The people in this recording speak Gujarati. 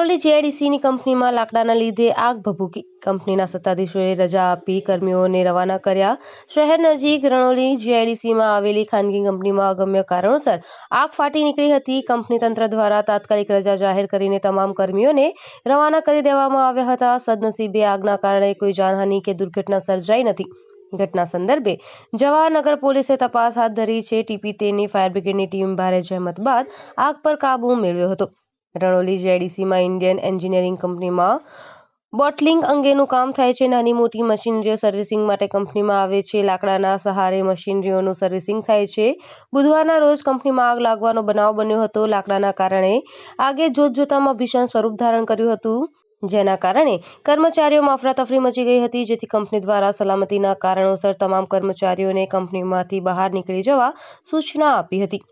રણોલી જીઆઈડીસીની કંપનીમાં લાકડાના લીધે આગ ભભૂકી. કંપનીના સત્તાધીશોએ રજા આપી કર્મીઓને રવાના કર્યા. શહેર નજીક રણોલી જીઆઈડીસીમાં આવેલી ખાનગી કંપનીમાં અગમ્ય કારણોસર આગ ફાટી નીકળી હતી. કંપની તંત્ર દ્વારા તાત્કાલિક રજા જાહેર કરીને તમામ કર્મીઓને રવાના કરી દેવામાં આવ્યા હતા. સદનસીબે આગના કારણે કોઈ જાનહાનિ કે દુર્ઘટના સર્જાઈ નથી. ઘટના સંદર્ભે જવાહરનગર પોલીસે તપાસ હાથ ધરી છે. ટીપી તેની ફાયર બ્રિગેડની ટીમ ભારે જહેમત બાદ આગ પર કાબૂ મેળવ્યો હતો. રણોલી જેડીસીમાં ઇન્ડિયન એન્જિનિયરિંગ કંપનીમાં બોટલિંગ અંગેનું કામ થાય છે. નાની મોટી મશીનરીઓ સર્વિસિંગ માટે કંપનીમાં આવે છે. લાકડાના સહારે મશીનરીઓનું સર્વિસિંગ થાય છે. બુધવારના રોજ કંપનીમાં આગ લાગવાનો બનાવ બન્યો હતો. લાકડાના કારણે આગે જોતજોતામાં ભીષણ સ્વરૂપ ધારણ કર્યું હતું. જેના કારણે કર્મચારીઓમાં અફરાતફરી મચી ગઈ હતી. જેથી કંપની દ્વારા સલામતીના કારણોસર તમામ કર્મચારીઓને કંપનીમાંથી બહાર નીકળી જવા સૂચના આપી હતી.